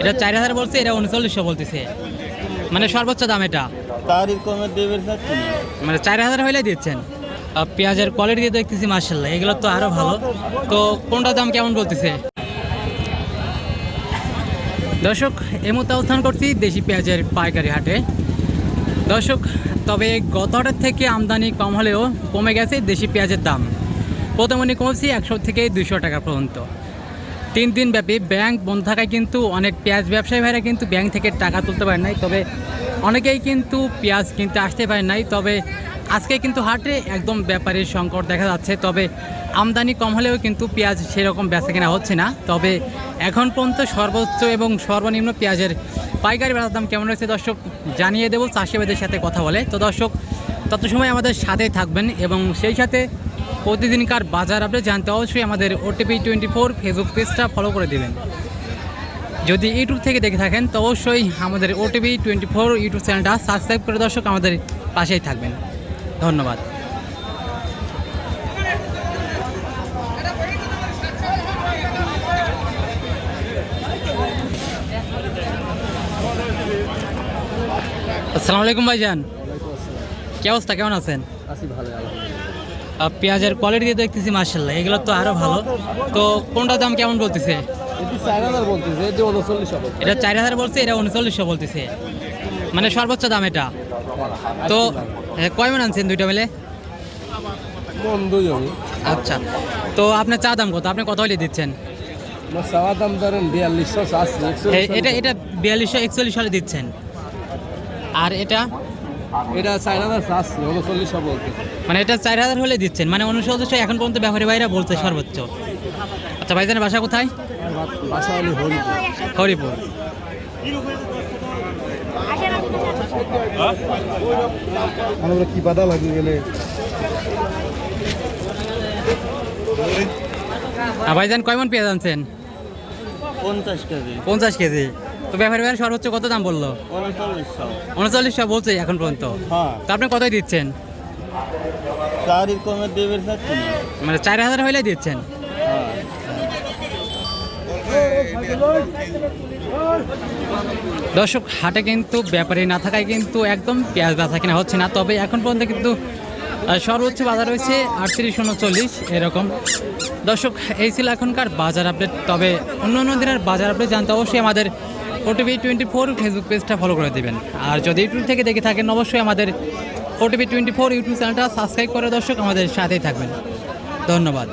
এটা চার হাজার বলছে এটা উনচল্লিশশো বলতেছে। মানে সর্বোচ্চ দাম এটা। তারই কমে দেবে মানে চার হাজার হইলে দিচ্ছেন। পেঁয়াজের কোয়ালিটি দিয়ে দেখতেছি মার্শাল্লাহ এগুলো তো আরও ভালো। তো কোনটা দাম কেমন বলতেছে? দর্শক এই মুহূর্তে অবস্থান করছি দেশি পেঁয়াজের পাইকারি হাটে। দর্শক তবে গত হাটের থেকে আমদানি কম হলেও কমে গেছে দেশি পেঁয়াজের দাম। প্রথমে কমছে একশো থেকে দুশো টাকা পর্যন্ত। তিন দিন ব্যাপী ব্যাংক বন্ধ থাকায় কিন্তু অনেক পেঁয়াজ ব্যবসায়ী ভাইরা কিন্তু ব্যাংক থেকে টাকা তুলতে পারে নাই। তবে অনেকেই কিন্তু পেঁয়াজ কিনতে আসতে পারে নাই। তবে আজকে কিন্তু হাটে একদম ব্যাপারীর সংকট দেখা যাচ্ছে। তবে আমদানি কম হলেও কিন্তু পেঁয়াজ সেরকম বেচা কেনা হচ্ছে না। তবে এখন পর্যন্ত সর্বোচ্চ এবং সর্বনিম্ন পেঁয়াজের পাইকারি বাজার দাম কেমন রয়েছে দর্শক জানিয়ে দেবো। চাষিবাদের সাথে কথা বলে। তো দর্শক, তত সময় আমাদের সাথেই থাকবেন এবং সেই সাথে প্রতিদিনকার বাজার আপডেট জানতে অবশ্যই আমাদের ওটিপি টোয়েন্টি ফোর ফেসবুক পেজটা ফলো করে দেবেন। যদি ইউটিউব থেকে দেখে থাকেন, তো অবশ্যই আমাদের ওটিপি টোয়েন্টি ফোর ইউটিউব চ্যানেলটা সাবস্ক্রাইব করে দর্শক আমাদের পাশেই থাকবেন। ধন্যবাদ। আসসালামু আলাইকুম ভাইজান। কি অবস্থা? কেমন আছেন? আসি ভালো পেঁয়াজের কোয়ালিটি দিয়ে দেখতেছি মার্শাল্লাহ এগুলো তো আরও ভালো। তো কোনটা দাম কেমন বলতেছে? এটি চার হাজার বলছে এটা উনচল্লিশশো বলতেছে। মানে সর্বোচ্চ দাম এটা। তো কয় মন আনছেন দুইটা মিলে? আচ্ছা তো আপনার চা দাম কত? আপনি কত হলে দিচ্ছেন? এ- এটা এটা বিয়াল্লিশশো একচল্লিশ হলে দিচ্ছেন। আর এটা? এটা চার হাজার চাচ্ছি উনচল্লিশশো বলতেছে। মানে এটা চার হাজার হলে দিচ্ছেন মানে উনচল্লিশশো এখন পর্যন্ত ব্যাপারী ভাইরা বলছে সর্বোচ্চ। আচ্ছা ভাইজানের বাসা কোথায়? বাসা হলে হরিপুর। হরিপুর আমরা কি বাধা লাগিয়ে গেলে ভাইজান কয় মন পেঁয়াজ আনছেন? পঞ্চাশ কেজি। পঞ্চাশ কেজি। তো ব্যাপারী ভাইয়ের সর্বোচ্চ কত দাম বলল? উনচল্লিশশো উনচল্লিশশো বলছে এখন পর্যন্ত। হ্যাঁ। তো আপনি কতই দিচ্ছেন? মানে চার হাজার হইলে দিচ্ছেন? দর্শক হাটে কিন্তু ব্যাপারে না থাকায় কিন্তু একদম পেঁয়াজ বেচা কেনা হচ্ছে না। তবে এখন পর্যন্ত কিন্তু সর্বোচ্চ বাজার রয়েছে আটত্রিশ উনচল্লিশ এরকম। দর্শক এই ছিল এখনকার বাজার আপডেট। তবে অন্য অন্য দিনের বাজার আপডেট জানতে অবশ্যই আমাদের ওটিভি টোয়েন্টি ফোর ফেসবুক পেজটা ফলো করে দেবেন। আর যদি ইউটিউব থেকে দেখে থাকেন, অবশ্যই আমাদের ওটিভি টোয়েন্টি ফোর ইউটিউব চ্যানেলটা সাবস্ক্রাইব করে দর্শক আমাদের সাথেই থাকবেন। ধন্যবাদ।